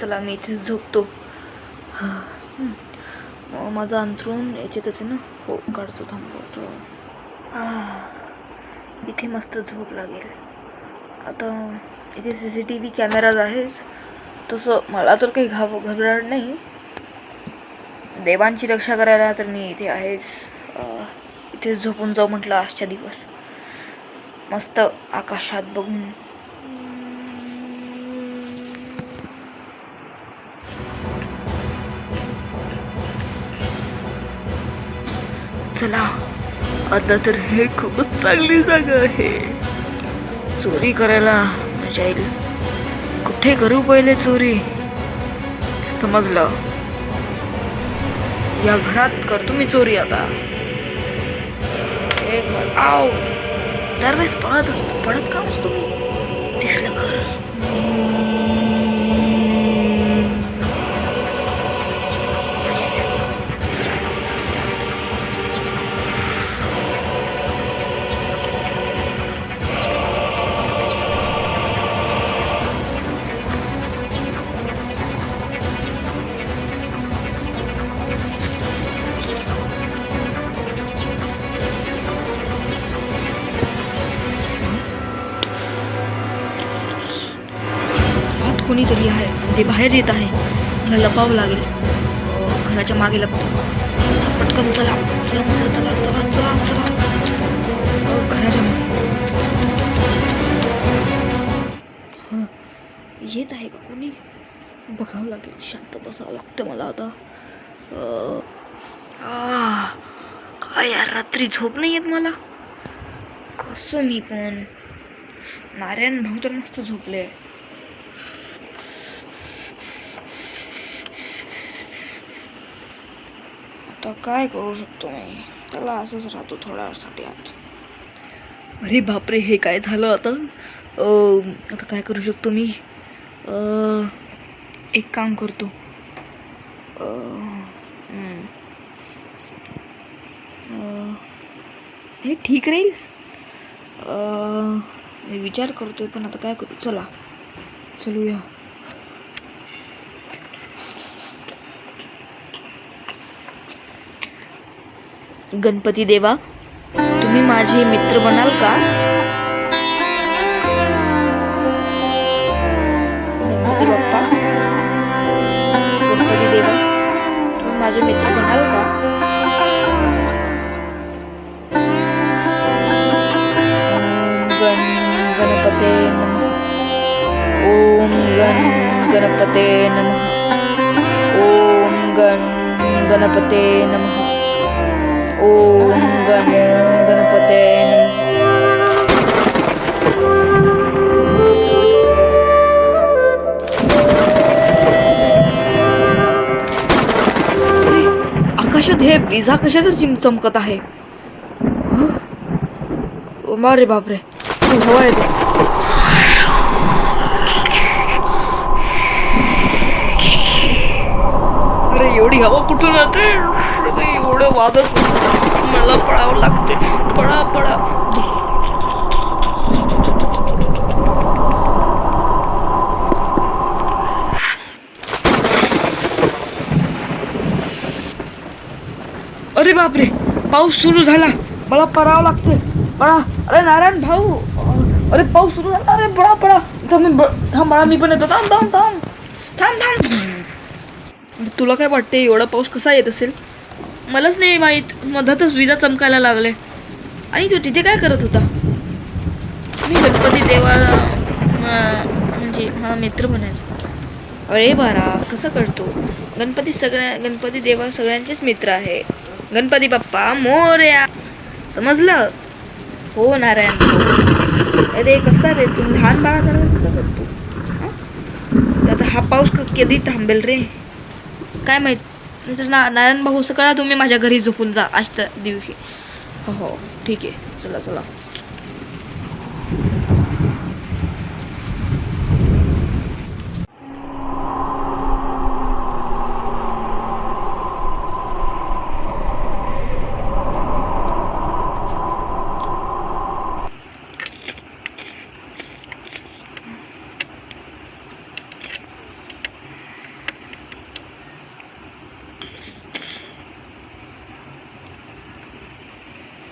चला मी इथेच झोपतो. मग माझं अंथरूण याच्यातच आहे ना? हो काढतो थांबवतो. इथे मस्त झोप लागेल. आता इथे C C T V cameras आहेच तसं मला तर काही घाब घबराट नाही. देवांची रक्षा करायला तर मी इथे आहेच. इथेच झोपून जाऊ म्हटलं आजच्या दिवस. मस्त आकाशात बघून. चला आता तर हे खूपच चांगली जागा आहे. चोरी करायला मजा येईल. कुठे करू पहिले चोरी? समजलं. या घरात करतो मी चोरी आता. एक मिनिट. आव! दरवेळेस पळत असतो पडत का असतो दिसलं घर कुणीतरी आहे. ते बाहेर येत आहे. मला लपावं लागेल. घराच्या मागे लपतो. पटकन चला. चला चला चला चला चला घराच्या मागे. हं, येत आहे का कोणी? बघावं लागेल. शांत बसावं लागतं मला आता. आ, काय यार रात्री झोप नाही येत मला? कसं मी पण? नारायण भाऊ तर मस्त झोपले. आता काय करू शकतो मी? त्याला असंच राहतो थोड्या वेळासाठी आत. अरे बापरे हे काय झालं आता? आता काय करू शकतो मी? एक काम करतो. हे ठीक राहील? अं, मी विचार करतोय पण आता काय करू? चला. चलूया. गणपती देवा तुम्ही माझे मित्र बनाल का? गणपती बाप्पा गणपती देवा तुम्ही माझे मित्र बनाल का? गणपते नम। ओम गण गणपते नम। ओम गण गणपते नमः। ओम गण गणपते आकाशात हे विजा कशाचा चिम चमकत आहे? मारे बापरे. हवा येते. अरे एवढी हवा कुठून येते एवढं वागत मला पळावं लागते पळा पळा. अरे बापरे पाऊस सुरू झाला. मला पळावं लागते पळा. अरे नारायण भाऊ. अरे पाऊस सुरू झाला. अरे पळा पळा. थांब थांब मी पण येतो. थांब थांब थांब. थांब थांब. तुला काय वाटते एवढा पाऊस कसा येत असेल? मलाच नाही माहीत. मधातच विजा चमकायला लागले. आणि तो तिथे काय करत होता? मी गणपती देवा म्हणजे मला मित्र म्हणायचं. अरे बारा कसं करतो? गणपती सगळ्या गणपती देवा सगळ्यांचेच मित्र आहे. गणपती बाप्पा मोर्या. समजलं? हो नारायण. अरे कसा रे? तू लहान बाळासारखं कसं करतो? त्याचा हा पाऊस क- कधी थांबेल रे? काय माहीत? नाहीतर ना नारायण भाऊ सकाळ तुम्ही माझ्या घरी झोपून जा आज त्या दिवशी. हो हो ठीक आहे. चला चला.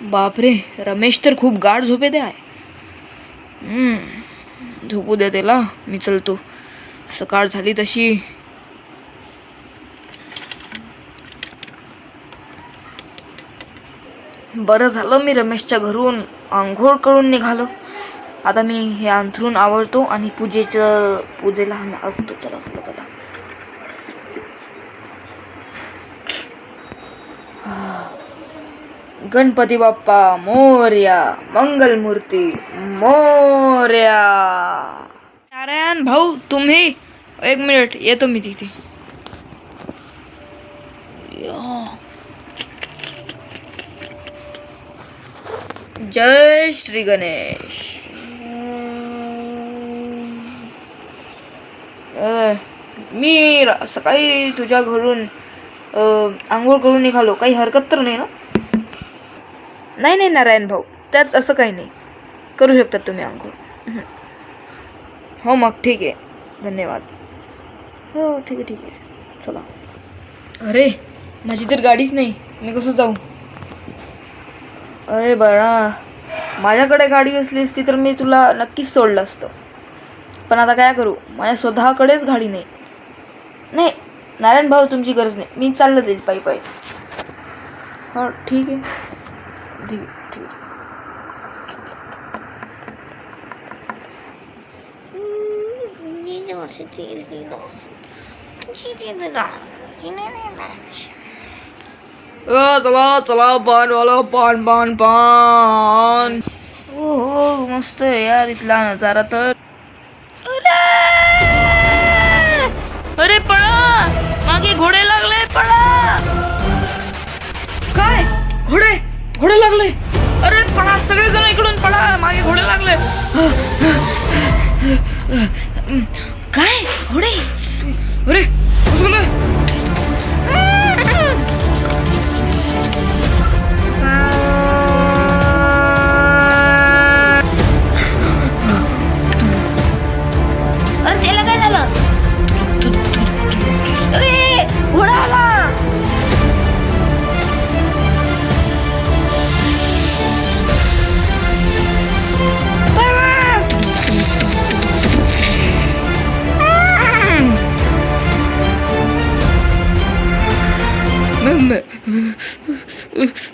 बापरे रमेश तर खूप गाढ झोपे आहे. झोपू दे त्याला मी चलतो. सकाळ झाली तशी. बरं झालं मी रमेशच्या घरून आंघोळ करून निघालो. आता मी हे अंथरून आवडतो आणि पूजेचं पूजेला लागतो चला चला चला गणपती बाप्पा मोर्या मंगलमूर्ती मोर्या. नारायण भाऊ तुम्ही? एक मिनिट येतो मी तिथे. जय श्री गणेश. मी सकाळी तुझ्या घरून आंघोळ करून निघालो. काही हरकत तर नाही ना? नाही नाही नारायण भाऊ त्यात असं काही नाही. करू शकतात तुम्ही आंघोळ. हं. हो मग ठीक आहे. धन्यवाद. हो ठीक आहे ठीक आहे. चला. अरे माझी तर गाडीच नाही. मी कसं जाऊ? अरे बाळा माझ्याकडे गाडी असली असती तर मी तुला नक्कीच सोडलं असतं. पण आता काय करू? माझ्या स्वतःकडेच गाडी नाही. नाही नारायण भाऊ तुमची गरज नाही. मी चाललं जाईल पायी पायी. हो ठीक आहे. चला चला वाला पान पान हो हो मस्त आहे यार इथला नजारा तर अरे अरे पळा मागे घोडे लागले पळा काय घोडे घोडे लागले. अरे पळा सगळेजण इकडून पळा मागे घोडे लागले. काय? घोडे? अरे अरे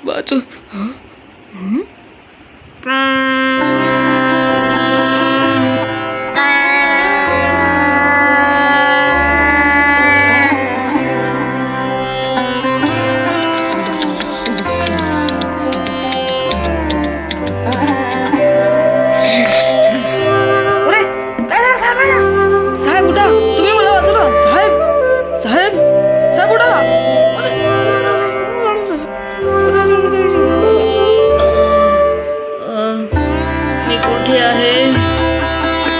वाचो अरे कुठे आहे.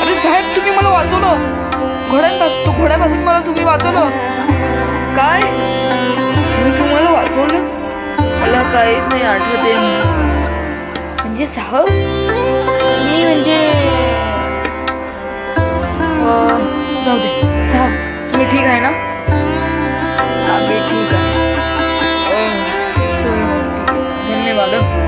अरे साहेब तुम्ही मला वाचवलं. घोड्यांपासून घोड्यापासून मला तुम्ही वाचवलं. काय? मी तुम्हाला वाचवलं? मला काहीच नाही आठवते म्हणजे साहेब? मी म्हणजे जाऊ दे. साहेब तुम्ही ठीक आहे ना? ठीक आहे. धन्यवाद